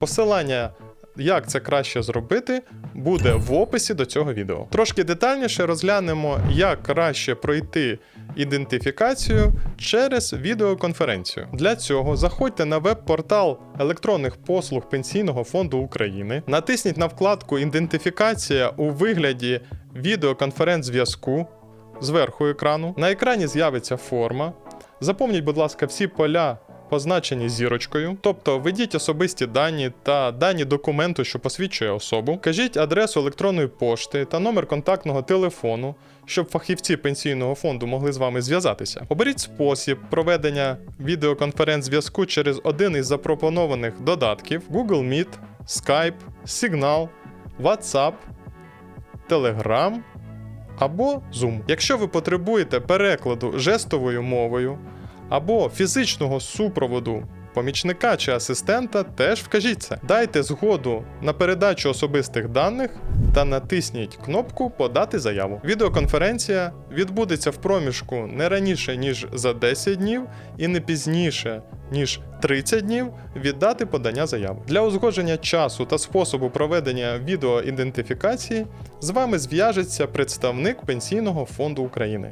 Посилання, як це краще зробити, буде в описі до цього відео. Трошки детальніше розглянемо, як краще пройти ідентифікацію через відеоконференцію. Для цього заходьте на веб-портал електронних послуг Пенсійного фонду України, натисніть на вкладку Ідентифікація у вигляді відеоконференц-зв'язку зверху екрану. На екрані з'явиться форма. Заповніть, будь ласка, всі поля. Позначені зірочкою, тобто введіть особисті дані та дані документу, що посвідчує особу. Кажіть адресу електронної пошти та номер контактного телефону, щоб фахівці пенсійного фонду могли з вами зв'язатися. Оберіть спосіб проведення відеоконференц-зв'язку через один із запропонованих додатків: Google Meet, Skype, Signal, WhatsApp, Telegram або Zoom. Якщо ви потребуєте перекладу жестовою мовою або фізичного супроводу помічника чи асистента, теж вкажіть це. Дайте згоду на передачу особистих даних та натисніть кнопку Подати заяву. Відеоконференція відбудеться в проміжку не раніше, ніж за 10 днів, і не пізніше, ніж 30 днів від дати подання заяви. Для узгодження часу та способу проведення відеоідентифікації з вами зв'яжеться представник Пенсійного фонду України.